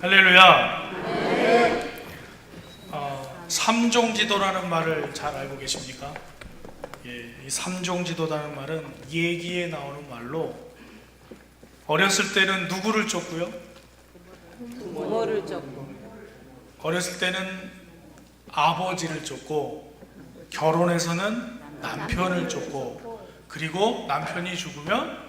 할렐루야. 어, 삼종지도라는 말을 잘 알고 계십니까? 예, 이 삼종지도라는 말은 얘기에 나오는 말로 어렸을 때는 누구를 쫓고요? 부모를 쫓고 어렸을 때는 아버지를 쫓고 결혼해서는 남편을 쫓고 그리고 남편이 죽으면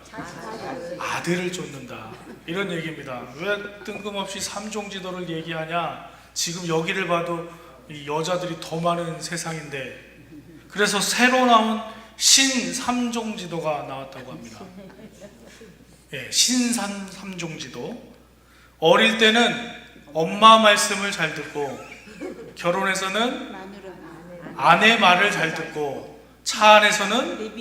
아들을 쫓는다 이런 얘기입니다. 왜 뜬금없이 삼종 지도를 얘기하냐? 지금 여기를 봐도 이 여자들이 더 많은 세상인데 그래서 새로 나온 신삼종 지도가 나왔다고 합니다. 예, 신산 삼종 지도. 어릴 때는 엄마 말씀을 잘 듣고 결혼해서는 아내 말을 잘 듣고 차 안에서는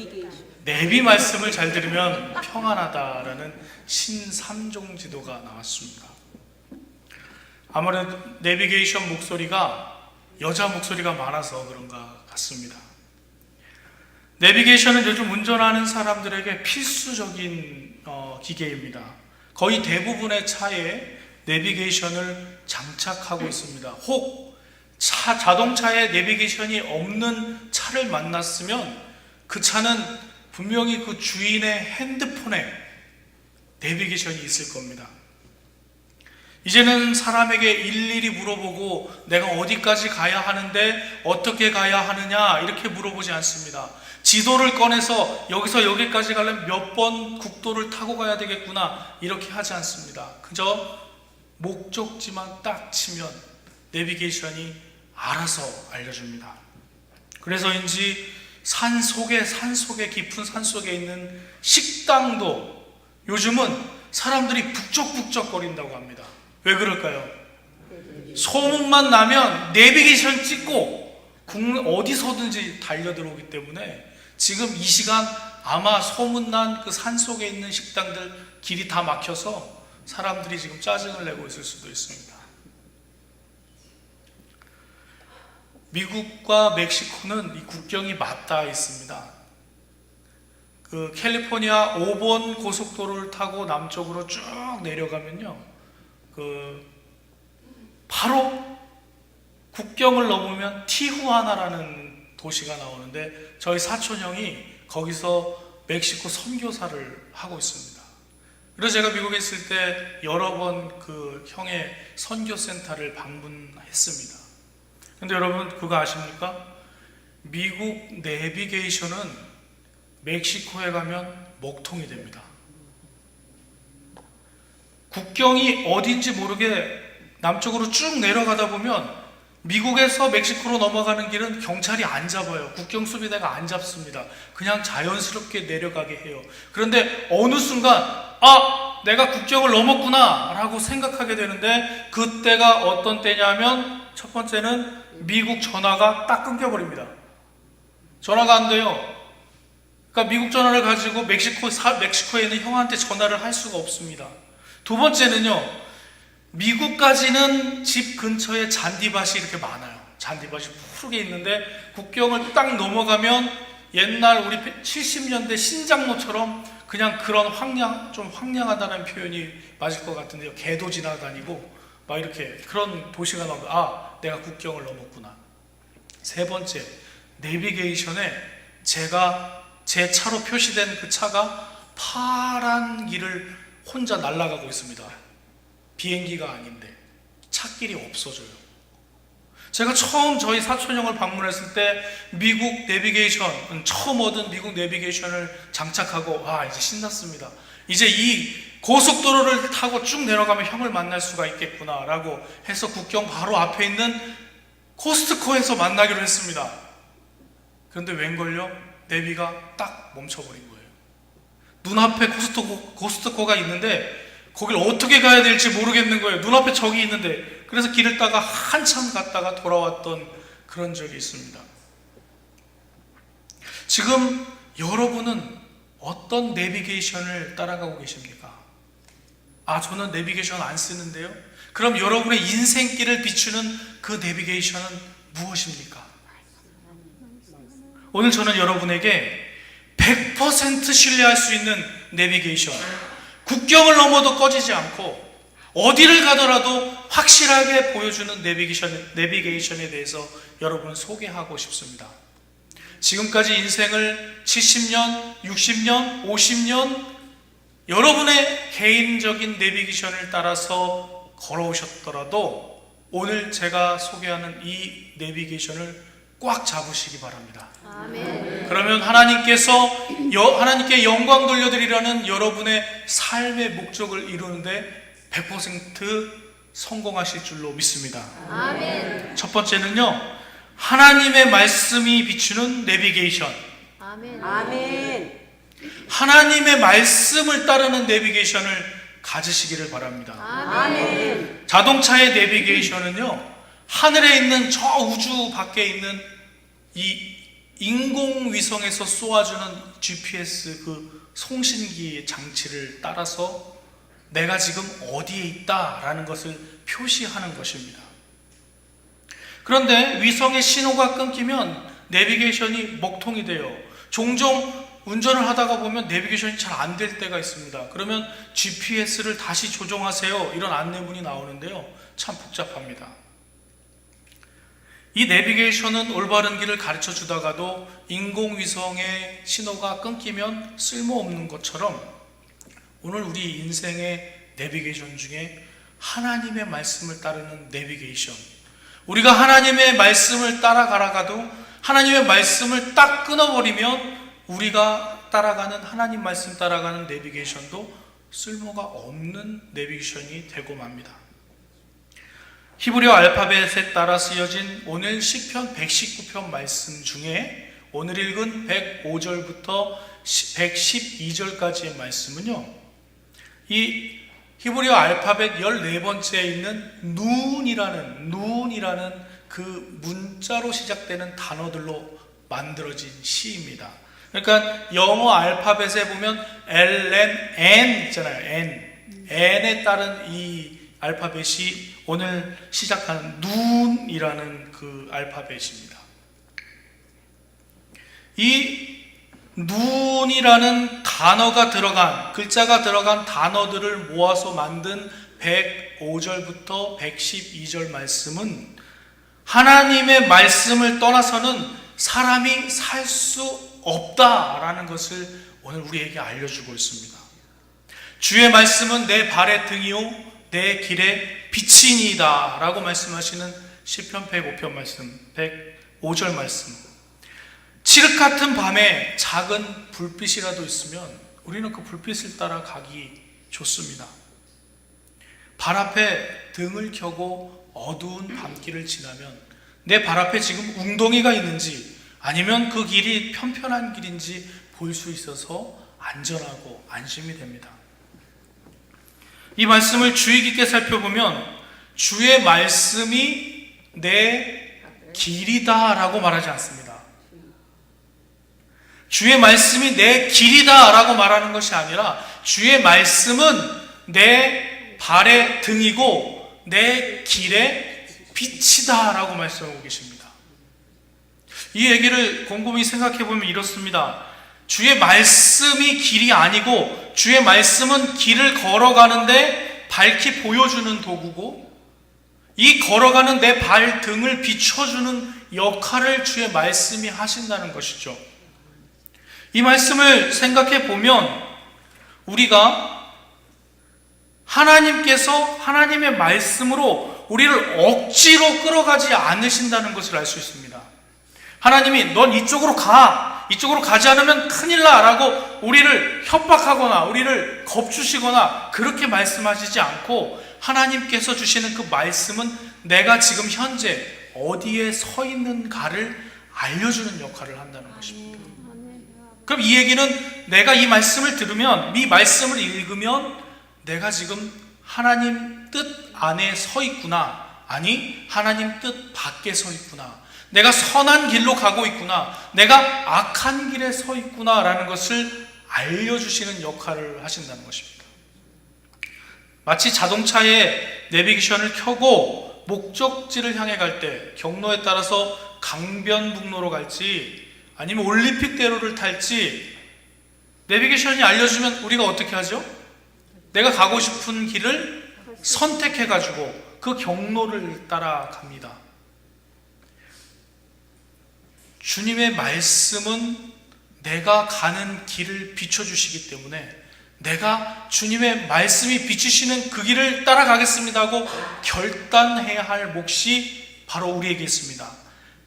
내비 말씀을 잘 들으면 평안하다라는 신삼종 지도가 나왔습니다. 아무래도 내비게이션 목소리가 여자 목소리가 많아서 그런가 같습니다. 내비게이션은 요즘 운전하는 사람들에게 필수적인 어, 기계입니다. 거의 대부분의 차에 내비게이션을 장착하고 있습니다. 혹 차, 자동차에 내비게이션이 없는 차를 만났으면 그 차는 분명히 그 주인의 핸드폰에 내비게이션이 있을 겁니다. 이제는 사람에게 일일이 물어보고 내가 어디까지 가야 하는데 어떻게 가야 하느냐 이렇게 물어보지 않습니다. 지도를 꺼내서 여기서 여기까지 가려면 몇 번 국도를 타고 가야 되겠구나 이렇게 하지 않습니다. 그저 목적지만 딱 치면 내비게이션이 알아서 알려줍니다. 그래서인지 산 속에 산 속에 깊은 산 속에 있는 식당도 요즘은 사람들이 북적북적 거린다고 합니다. 왜 그럴까요? 소문만 나면 내비게이션 찍고 국- 어디서든지 달려들어오기 때문에 지금 이 시간 아마 소문난 그 산 속에 있는 식당들 길이 다 막혀서 사람들이 지금 짜증을 내고 있을 수도 있습니다. 미국과 멕시코는 이 국경이 맞닿아 있습니다. 그 캘리포니아 5번 고속도로를 타고 남쪽으로 쭉 내려가면요. 그 바로 국경을 넘으면 티후아나라는 도시가 나오는데 저희 사촌 형이 거기서 멕시코 선교사를 하고 있습니다. 그래서 제가 미국에 있을 때 여러 번 그 형의 선교센터를 방문했습니다. 근데 여러분 그거 아십니까? 미국 내비게이션은 멕시코에 가면 먹통이 됩니다. 국경이 어딘지 모르게 남쪽으로 쭉 내려가다 보면 미국에서 멕시코로 넘어가는 길은 경찰이 안 잡아요. 국경 수비대가 안 잡습니다. 그냥 자연스럽게 내려가게 해요. 그런데 어느 순간 아 내가 국경을 넘었구나 라고 생각하게 되는데 그때가 어떤 때냐면 첫 번째는 미국 전화가 딱 끊겨버립니다. 전화가 안 돼요. 그러니까 미국 전화를 가지고 멕시코 사, 멕시코에 있는 형한테 전화를 할 수가 없습니다. 두 번째는요. 미국까지는 집 근처에 잔디밭이 이렇게 많아요. 잔디밭이 푸르게 있는데 국경을 딱 넘어가면 옛날 우리 70년대 신장로처럼 그냥 그런 황량 좀 황량하다는 표현이 맞을 것 같은데요. 개도 지나다니고 막 이렇게 그런 도시가 나오면 아 내가 국경을 넘었구나. 세 번째 내비게이션에 제가 제 차로 표시된 그 차가 파란 길을 혼자 날아가고 있습니다. 비행기가 아닌데 차길이 없어져요. 제가 처음 저희 사촌형을 방문했을 때 미국 내비게이션 처음 얻은 미국 내비게이션을 장착하고 아 이제 신났습니다. 이제 이 고속도로를 타고 쭉 내려가면 형을 만날 수가 있겠구나라고 해서 국경 바로 앞에 있는 코스트코에서 만나기로 했습니다. 그런데 웬걸요? 내비가 딱 멈춰버린 거예요. 눈앞에 코스트코, 코스트코가 있는데 거길 어떻게 가야 될지 모르겠는 거예요. 눈앞에 저기 있는데. 그래서 길을 따가 한참 갔다가 돌아왔던 그런 적이 있습니다. 지금 여러분은 어떤 내비게이션을 따라가고 계십니까? 아, 저는 내비게이션 안 쓰는데요. 그럼 여러분의 인생길을 비추는 그 내비게이션은 무엇입니까? 오늘 저는 여러분에게 100% 신뢰할 수 있는 내비게이션, 국경을 넘어도 꺼지지 않고 어디를 가더라도 확실하게 보여주는 내비게이션, 내비게이션에 대해서 여러분 소개하고 싶습니다. 지금까지 인생을 70년, 60년, 50년 여러분의 개인적인 내비게이션을 따라서 걸어오셨더라도 오늘 제가 소개하는 이 내비게이션을 꽉 잡으시기 바랍니다. 아멘. 그러면 하나님께서 여- 하나님께 영광 돌려드리려는 여러분의 삶의 목적을 이루는데 100% 성공하실 줄로 믿습니다. 아멘. 첫 번째는요. 하나님의 말씀이 비추는 내비게이션. 아멘. 아멘. 하나님의 말씀을 따르는 내비게이션을 가지시기를 바랍니다. 아멘. 자동차의 내비게이션은요, 하늘에 있는 저 우주 밖에 있는 이 인공위성에서 쏘아주는 GPS 그 송신기 장치를 따라서 내가 지금 어디에 있다라는 것을 표시하는 것입니다. 그런데 위성의 신호가 끊기면 내비게이션이 먹통이 돼요. 종종 운전을 하다가 보면 내비게이션이 잘 안 될 때가 있습니다. 그러면 GPS를 다시 조정하세요. 이런 안내문이 나오는데요. 참 복잡합니다. 이 내비게이션은 올바른 길을 가르쳐 주다가도 인공위성의 신호가 끊기면 쓸모없는 것처럼 오늘 우리 인생의 내비게이션 중에 하나님의 말씀을 따르는 내비게이션. 우리가 하나님의 말씀을 따라가다가도 하나님의 말씀을 딱 끊어버리면 우리가 따라가는 하나님 말씀 따라가는 내비게이션도 쓸모가 없는 내비게이션이 되고 맙니다. 히브리어 알파벳에 따라 쓰여진 오늘 시편 119편 말씀 중에 오늘 읽은 105절부터 112절까지의 말씀은요. 이 히브리어 알파벳 14번째에 있는 눈이라는 눈이라는 그 문자로 시작되는 단어들로 만들어진 시입니다. 그러니까 영어 알파벳에 보면 L, N, N 있잖아요. N. N에 따른 이 알파벳이 오늘 시작하는 눈이라는 그 알파벳입니다. 이 눈이라는 단어가 들어간 글자가 들어간 단어들을 모아서 만든 105절부터 112절 말씀은 하나님의 말씀을 떠나서는 사람이 살 수 없다라는 것을 오늘 우리에게 알려주고 있습니다. 주의 말씀은 내 발의 등이요 내 길의 빛이니이다 라고 말씀하시는 시편 105편 말씀 105절 말씀 칠흑 같은 밤에 작은 불빛이라도 있으면 우리는 그 불빛을 따라 가기 좋습니다. 발 앞에 등을 켜고 어두운 밤길을 지나면 내 발 앞에 지금 웅덩이가 있는지 아니면 그 길이 편편한 길인지 볼 수 있어서 안전하고 안심이 됩니다. 이 말씀을 주의 깊게 살펴보면 주의 말씀이 내 길이다라고 말하지 않습니다. 주의 말씀이 내 길이다라고 말하는 것이 아니라 주의 말씀은 내 발의 등이고 내 길의 빛이다라고 말씀하고 계십니다. 이 얘기를 곰곰이 생각해 보면 이렇습니다. 주의 말씀이 길이 아니고 주의 말씀은 길을 걸어가는데 밝히 보여주는 도구고 이 걸어가는 내 발등을 비춰주는 역할을 주의 말씀이 하신다는 것이죠. 이 말씀을 생각해 보면 우리가 하나님께서 하나님의 말씀으로 우리를 억지로 끌어가지 않으신다는 것을 알 수 있습니다. 하나님이 넌 이쪽으로 가. 이쪽으로 가지 않으면 큰일 나. 라고 우리를 협박하거나 우리를 겁주시거나 그렇게 말씀하시지 않고 하나님께서 주시는 그 말씀은 내가 지금 현재 어디에 서 있는가를 알려주는 역할을 한다는 것입니다. 그럼 이 얘기는 내가 이 말씀을 들으면, 이 말씀을 읽으면 내가 지금 하나님 뜻 안에 서 있구나. 아니, 하나님 뜻 밖에 서 있구나. 내가 선한 길로 가고 있구나. 내가 악한 길에 서 있구나. 라는 것을 알려주시는 역할을 하신다는 것입니다. 마치 자동차에 내비게이션을 켜고 목적지를 향해 갈 때 경로에 따라서 강변북로로 갈지 아니면 올림픽대로를 탈지 내비게이션이 알려주면 우리가 어떻게 하죠? 내가 가고 싶은 길을 선택해가지고 그 경로를 따라갑니다. 주님의 말씀은 내가 가는 길을 비춰주시기 때문에 내가 주님의 말씀이 비추시는 그 길을 따라가겠습니다 하고 결단해야 할 몫이 바로 우리에게 있습니다.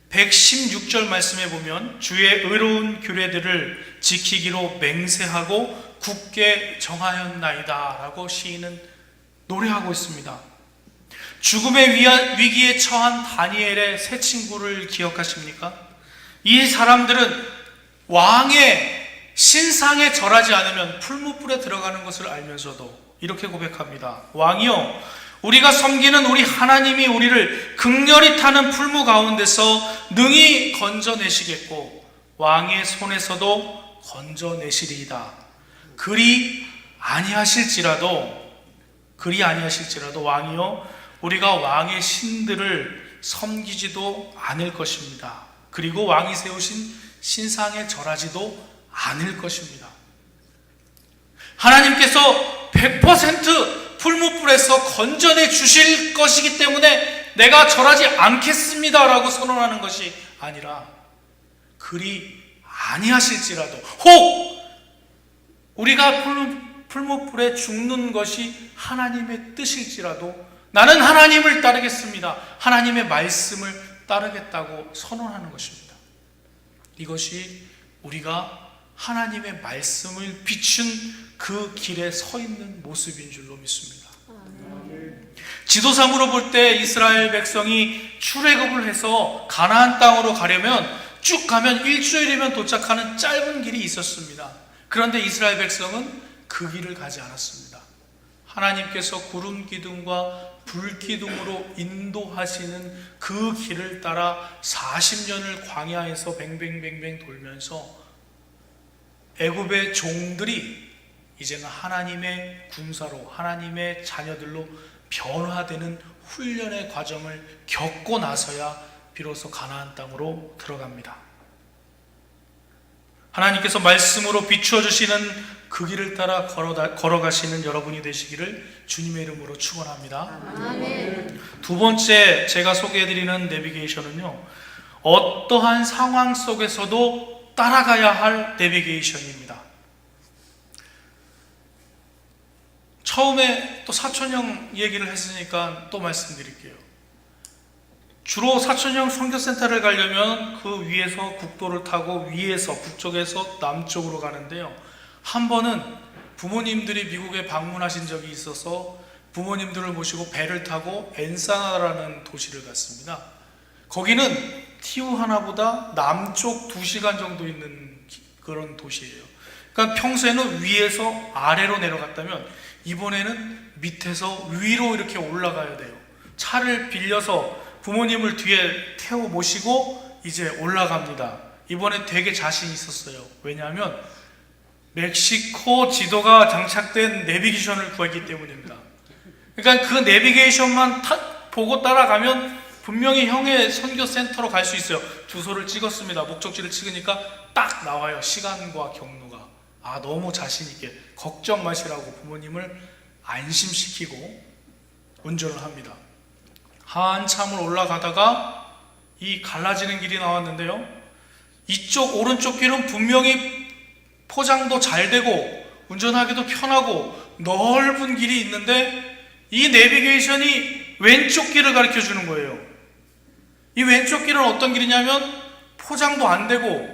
116절 말씀에 보면 주의 의로운 규례들을 지키기로 맹세하고 굳게 정하였나이다 라고 시인은 노래하고 있습니다. 죽음의 위기에 처한 다니엘의 세 친구를 기억하십니까? 이 사람들은 왕의 신상에 절하지 않으면 풀무불에 들어가는 것을 알면서도 이렇게 고백합니다. 왕이여, 우리가 섬기는 우리 하나님이 우리를 극렬히 타는 풀무 가운데서 능히 건져내시겠고 왕의 손에서도 건져내시리이다. 그리 아니하실지라도 그리 아니하실지라도 왕이여 우리가 왕의 신들을 섬기지도 않을 것입니다. 그리고 왕이 세우신 신상에 절하지도 않을 것입니다. 하나님께서 100% 풀무불에서 건져내 주실 것이기 때문에 내가 절하지 않겠습니다라고 선언하는 것이 아니라 그리 아니하실지라도 혹 우리가 풀무, 풀무불에 죽는 것이 하나님의 뜻일지라도 나는 하나님을 따르겠습니다. 하나님의 말씀을 따르겠다고 선언하는 것입니다. 이것이 우리가 하나님의 말씀을 비춘 그 길에 서 있는 모습인 줄로 믿습니다. 지도상으로 볼 때 이스라엘 백성이 출애굽을 해서 가나안 땅으로 가려면 쭉 가면 일주일이면 도착하는 짧은 길이 있었습니다. 그런데 이스라엘 백성은 그 길을 가지 않았습니다. 하나님께서 구름 기둥과 불 기둥으로 인도하시는 그 길을 따라 40년을 광야에서 뱅뱅뱅뱅 돌면서 애굽의 종들이 이제는 하나님의 군사로 하나님의 자녀들로 변화되는 훈련의 과정을 겪고 나서야 비로소 가나안 땅으로 들어갑니다. 하나님께서 말씀으로 비추어 주시는 그 길을 따라 걸어다- 걸어가 시는 여러분이 되시기를 주님의 이름으로 축원합니다. 두 번째 제가 소개해드리는 내비게이션은요, 어떠한 상황 속에서도 따라가야 할 내비게이션입니다. 처음에 또 사촌형 얘기를 했으니까 또 말씀드릴게요. 주로 사촌형 선교센터를 가려면 그 위에서 국도를 타고 위에서 북쪽에서 남쪽으로 가는데요. 한 번은 부모님들이 미국에 방문하신 적이 있어서 부모님들을 모시고 배를 타고 엔사나라는 도시를 갔습니다. 거기는 티우하나보다 남쪽 2시간 정도 있는 기- 그런 도시예요. 그러니까 평소에는 위에서 아래로 내려갔다면 이번에는 밑에서 위로 이렇게 올라가야 돼요. 차를 빌려서 부모님을 뒤에 태워 모시고 이제 올라갑니다. 이번에 되게 자신 있었어요. 왜냐하면 멕시코 지도가 장착된 내비게이션을 구했기 때문입니다. 그러니까 그 내비게이션만 타- 보고 따라가면 분명히 형의 선교 센터로 갈 수 있어요. 주소를 찍었습니다. 목적지를 찍으니까 딱 나와요. 시간과 경로가. 아, 너무 자신있게. 걱정 마시라고 부모님을 안심시키고 운전을 합니다. 한참을 올라가다가 이 갈라지는 길이 나왔는데요. 이쪽 오른쪽 길은 분명히 포장도 잘 되고 운전하기도 편하고 넓은 길이 있는데 이 내비게이션이 왼쪽 길을 가르쳐 주는 거예요. 이 왼쪽 길은 어떤 길이냐면 포장도 안 되고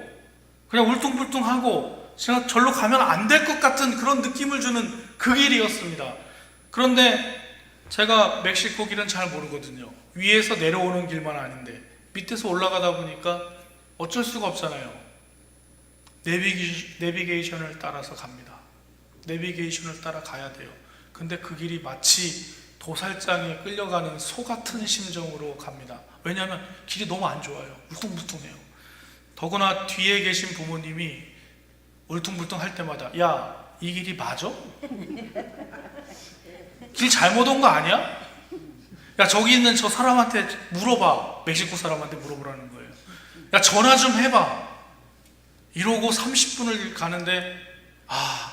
그냥 울퉁불퉁하고 제가 절로 가면 안 될 것 같은 그런 느낌을 주는 그 길이었습니다. 그런데 제가 멕시코 길은 잘 모르거든요. 위에서 내려오는 길만 아는데 밑에서 올라가다 보니까 어쩔 수가 없잖아요. 내비게, 내비게이션 을 따라서 갑니다. 내비게이션을 따라 가야 돼요. 근데 그 길이 마치 도살장에 끌려가는 소 같은 심정으로 갑니다. 왜냐하면 길이 너무 안 좋아요. 울퉁불퉁해요. 더구나 뒤에 계신 부모님이 울퉁불퉁 할 때마다 야, 이 길이 맞아? 길 잘못 온 거 아니야? 야, 저기 있는 저 사람한테 물어봐. 멕시코 사람한테 물어보라는 거예요. 야, 전화 좀 해봐. 이러고 30분을 가는데, 아,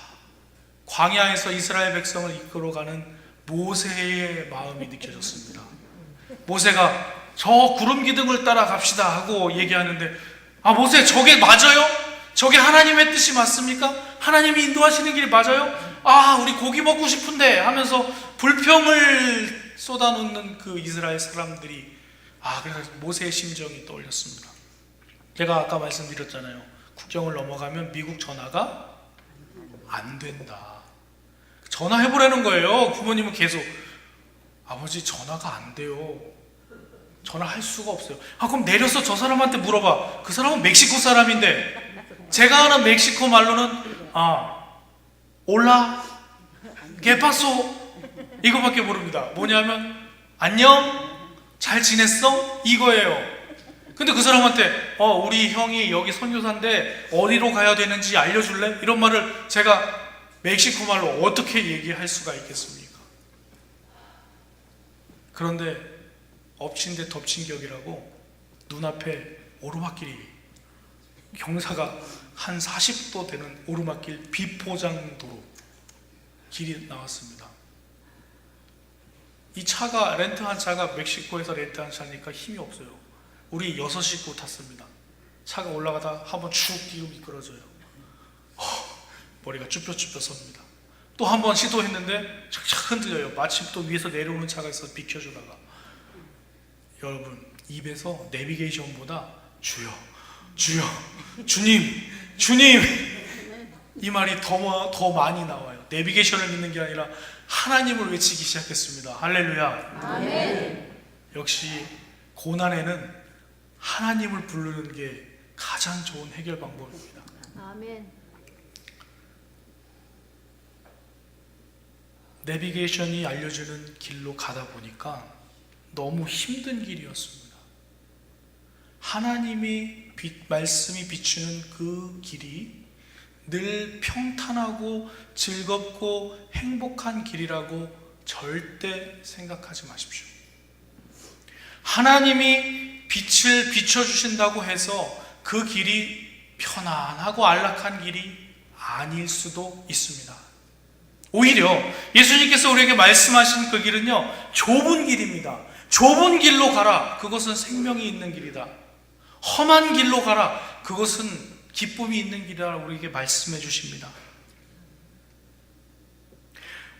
광야에서 이스라엘 백성을 이끌어가는 모세의 마음이 느껴졌습니다. 모세가 저 구름 기둥을 따라 갑시다 하고 얘기하는데 아 모세 저게 맞아요? 저게 하나님의 뜻이 맞습니까? 하나님이 인도하시는 길이 맞아요? 아 우리 고기 먹고 싶은데 하면서 불평을 쏟아놓는 그 이스라엘 사람들이 아 그래서 모세의 심정이 떠올렸습니다. 제가 아까 말씀드렸잖아요. 국경을 넘어가면 미국 전화가 안 된다. 전화해보라는 거예요. 부모님은 계속 아버지 전화가 안 돼요. 전화할 수가 없어요. 아 그럼 내려서 저 사람한테 물어봐. 그 사람은 멕시코 사람인데 제가 아는 멕시코 말로는 아 올라 게파소 이거밖에 모릅니다. 뭐냐면 안녕 잘 지냈어 이거예요. 근데 그 사람한테 어 우리 형이 여기 선교사인데 어디로 가야 되는지 알려줄래? 이런 말을 제가 멕시코 말로 어떻게 얘기할 수가 있겠습니까? 그런데 엎친 데 덮친 격이라고 눈앞에 오르막길이 경사가 한 40도 되는 오르막길 비포장도로 길이 나왔습니다. 이 차가 렌트한 차가 멕시코에서 렌트한 차니까 힘이 없어요. 우리 여섯 식구 탔습니다. 차가 올라가다 한번 축 뛰고 미끄러져요. 허, 머리가 쭈뼛쭈뼛 섭니다. 또 한 번 시도했는데 착착 흔들려요. 마침 또 위에서 내려오는 차가 있어서 비켜주다가 여러분 입에서 내비게이션보다 주여 주여 주님 주님 이 말이 더, 마- 더 많이 나와요. 내비게이션을 믿는 게 아니라 하나님을 외치기 시작했습니다. 할렐루야. 아멘. 역시 고난에는 하나님을 부르는 게 가장 좋은 해결 방법입니다. 아멘. 내비게이션이 알려주는 길로 가다 보니까 너무 힘든 길이었습니다. 하나님이 빛, 말씀이 비추는 그 길이 늘 평탄하고 즐겁고 행복한 길이라고 절대 생각하지 마십시오. 하나님이 빛을 비춰주신다고 해서 그 길이 편안하고 안락한 길이 아닐 수도 있습니다. 오히려 예수님께서 우리에게 말씀하신 그 길은요, 좁은 길입니다. 좁은 길로 가라. 그것은 생명이 있는 길이다. 험한 길로 가라. 그것은 기쁨이 있는 길이라 우리에게 말씀해 주십니다.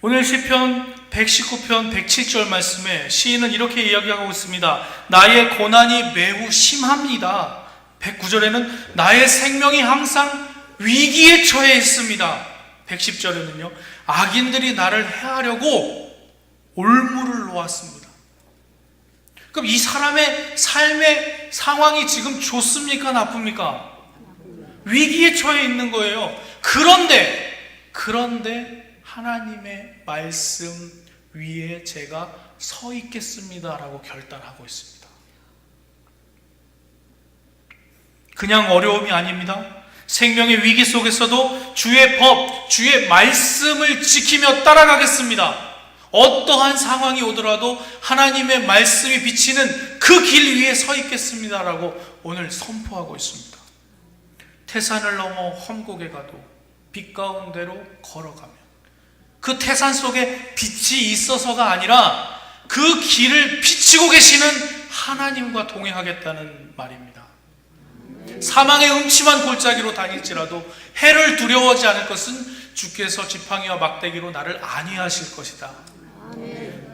오늘 시편 119편 107절 말씀에 시인은 이렇게 이야기하고 있습니다. 나의 고난이 매우 심합니다. 109절에는 나의 생명이 항상 위기에 처해 있습니다. 110절에는요. 악인들이 나를 해하려고 올무를 놓았습니다. 그럼 이 사람의 삶의 상황이 지금 좋습니까? 나쁩니까? 위기에 처해 있는 거예요. 그런데, 그런데 하나님의 말씀 위에 제가 서 있겠습니다라고 결단하고 있습니다. 그냥 어려움이 아닙니다. 생명의 위기 속에서도 주의 법, 주의 말씀을 지키며 따라가겠습니다. 어떠한 상황이 오더라도 하나님의 말씀이 비치는 그 길 위에 서 있겠습니다라고 오늘 선포하고 있습니다. 태산을 넘어 험곡에 가도 빛 가운데로 걸어가면 그 태산 속에 빛이 있어서가 아니라 그 길을 비치고 계시는 하나님과 동행하겠다는 말입니다. 사망의 음침한 골짜기로 다닐지라도 해를 두려워하지 않을 것은 주께서 지팡이와 막대기로 나를 안위하실 것이다.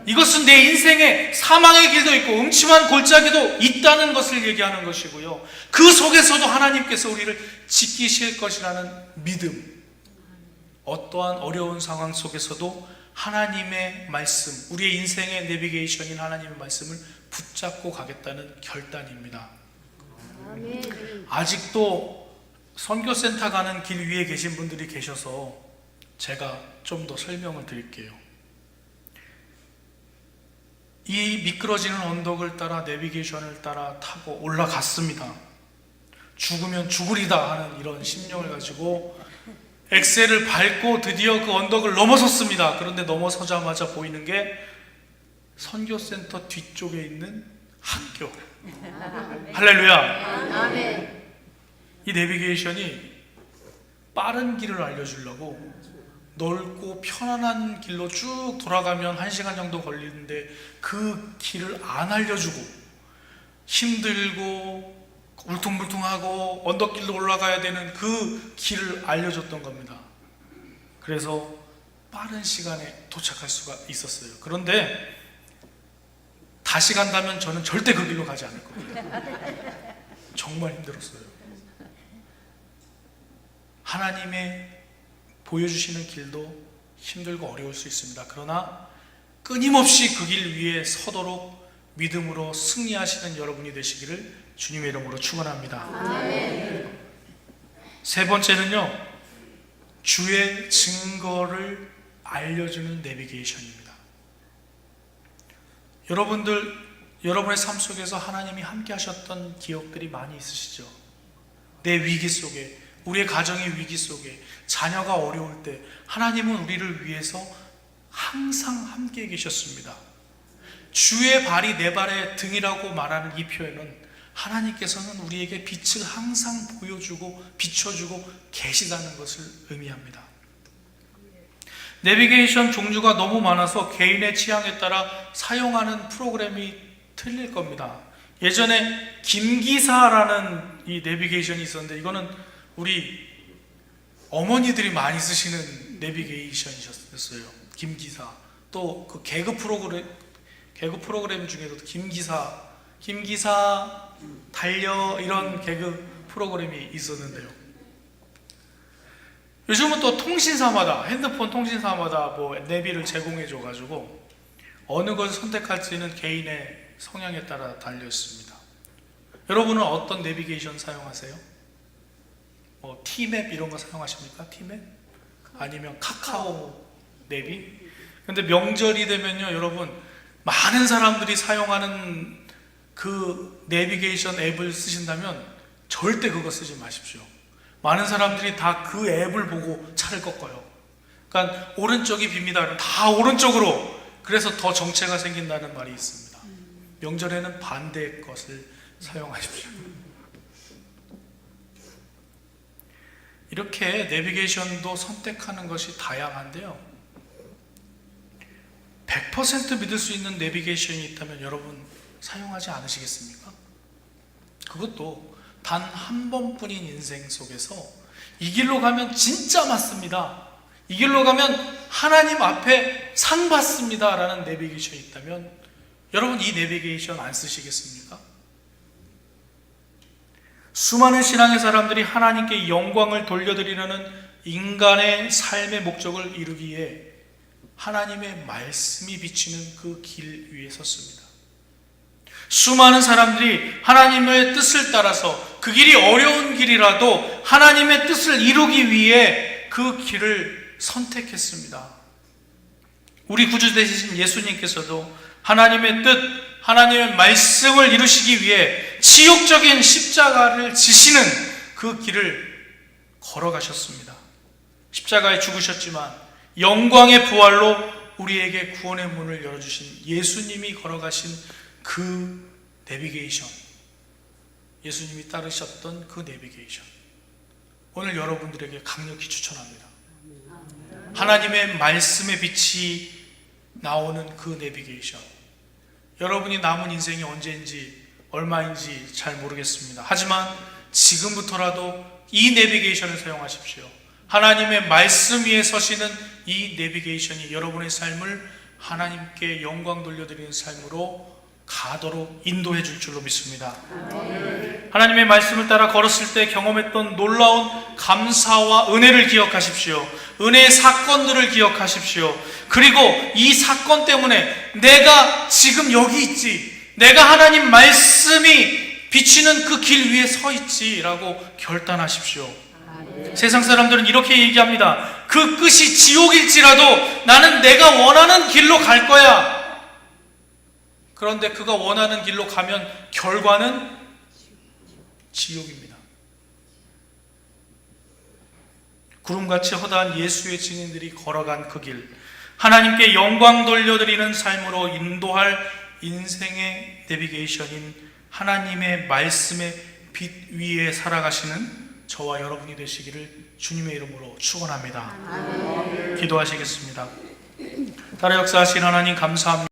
이것은 내 인생에 사망의 길도 있고 음침한 골짜기도 있다는 것을 얘기하는 것이고요. 그 속에서도 하나님께서 우리를 지키실 것이라는 믿음. 어떠한 어려운 상황 속에서도 하나님의 말씀, 우리의 인생의 내비게이션인 하나님의 말씀을 붙잡고 가겠다는 결단입니다. 아직도 선교센터 가는 길 위에 계신 분들이 계셔서 제가 좀 더 설명을 드릴게요. 이 미끄러지는 언덕을 따라 내비게이션을 따라 타고 올라갔습니다. 죽으면 죽으리다 하는 이런 심령을 가지고 엑셀을 밟고 드디어 그 언덕을 넘어섰습니다. 그런데 넘어서자마자 보이는 게 선교센터 뒤쪽에 있는 학교. 할렐루야. 이 내비게이션이 빠른 길을 알려주려고 넓고 편안한 길로 쭉 돌아가면 한 시간 정도 걸리는데 그 길을 안 알려주고 힘들고 울퉁불퉁하고 언덕길로 올라가야 되는 그 길을 알려줬던 겁니다. 그래서 빠른 시간에 도착할 수가 있었어요. 그런데 다시 간다면 저는 절대 그 길로 가지 않을 겁니다. 정말 힘들었어요. 하나님의 보여주시는 길도 힘들고 어려울 수 있습니다. 그러나 끊임없이 그 길 위에 서도록 믿음으로 승리하시는 여러분이 되시기를 주님의 이름으로 축원합니다. 세 번째는요. 주의 증거를 알려주는 내비게이션입니다. 여러분들 여러분의 삶 속에서 하나님이 함께 하셨던 기억들이 많이 있으시죠? 내 위기 속에 우리의 가정의 위기 속에 자녀가 어려울 때 하나님은 우리를 위해서 항상 함께 계셨습니다. 주의 발이 내 발의 등이라고 말하는 이 표현은 하나님께서는 우리에게 빛을 항상 보여주고 비춰주고 계시다는 것을 의미합니다. 내비게이션 종류가 너무 많아서 개인의 취향에 따라 사용하는 프로그램이 틀릴 겁니다. 예전에 김기사라는 이 내비게이션이 있었는데 이거는 우리 어머니들이 많이 쓰시는 내비게이션이셨어요. 김기사. 또 그 개그 프로그램 개그 프로그램 중에도 김기사, 김기사 달려 이런 개그 프로그램이 있었는데요. 요즘은 또 통신사마다 핸드폰 통신사마다 뭐 내비를 제공해 줘 가지고 어느 것을 선택할지는 개인의 성향에 따라 달려 있습니다. 여러분은 어떤 내비게이션 사용하세요? 뭐 티맵 이런 거 사용하십니까? 티맵? 아니면 카카오 내비? 근데 명절이 되면요, 여러분 많은 사람들이 사용하는 그 내비게이션 앱을 쓰신다면 절대 그거 쓰지 마십시오. 많은 사람들이 다 그 앱을 보고 차를 꺾어요. 그러니까 오른쪽이 빕니다. 다 오른쪽으로. 그래서 더 정체가 생긴다는 말이 있습니다. 명절에는 반대의 것을 사용하십시오. 이렇게 내비게이션도 선택하는 것이 다양한데요. 100% 믿을 수 있는 내비게이션이 있다면 여러분 사용하지 않으시겠습니까? 그것도 단 한 번뿐인 인생 속에서 이 길로 가면 진짜 맞습니다. 이 길로 가면 하나님 앞에 상 받습니다. 라는 내비게이션이 있다면 여러분 이 내비게이션 안 쓰시겠습니까? 수많은 신앙의 사람들이 하나님께 영광을 돌려드리려는 인간의 삶의 목적을 이루기 위해 하나님의 말씀이 비치는 그 길 위에 섰습니다. 수많은 사람들이 하나님의 뜻을 따라서 그 길이 어려운 길이라도 하나님의 뜻을 이루기 위해 그 길을 선택했습니다. 우리 구주 되신 예수님께서도 하나님의 뜻, 하나님의 말씀을 이루시기 위해 치욕적인 십자가를 지시는 그 길을 걸어가셨습니다. 십자가에 죽으셨지만 영광의 부활로 우리에게 구원의 문을 열어주신 예수님이 걸어가신 그 내비게이션, 예수님이 따르셨던 그 내비게이션. 오늘 여러분들에게 강력히 추천합니다. 하나님의 말씀의 빛이 나오는 그 내비게이션. 여러분이 남은 인생이 언제인지 얼마인지 잘 모르겠습니다. 하지만 지금부터라도 이 내비게이션을 사용하십시오. 하나님의 말씀 위에 서시는 이 내비게이션이 여러분의 삶을 하나님께 영광 돌려드리는 삶으로 가도록 인도해 줄 줄로 믿습니다. 하나님의 말씀을 따라 걸었을 때 경험했던 놀라운 감사와 은혜를 기억하십시오. 은혜의 사건들을 기억하십시오. 그리고 이 사건 때문에 내가 지금 여기 있지. 내가 하나님 말씀이 비치는 그 길 위에 서 있지라고 결단하십시오. 세상 사람들은 이렇게 얘기합니다. 그 끝이 지옥일지라도 나는 내가 원하는 길로 갈 거야. 그런데 그가 원하는 길로 가면 결과는 지옥입니다. 구름같이 허다한 예수의 증인들이 걸어간 그 길, 하나님께 영광 돌려드리는 삶으로 인도할 인생의 내비게이션인 하나님의 말씀의 빛 위에 살아가시는 저와 여러분이 되시기를 주님의 이름으로 축원합니다. 기도하시겠습니다. 나라 역사하신 하나님 감사합니다.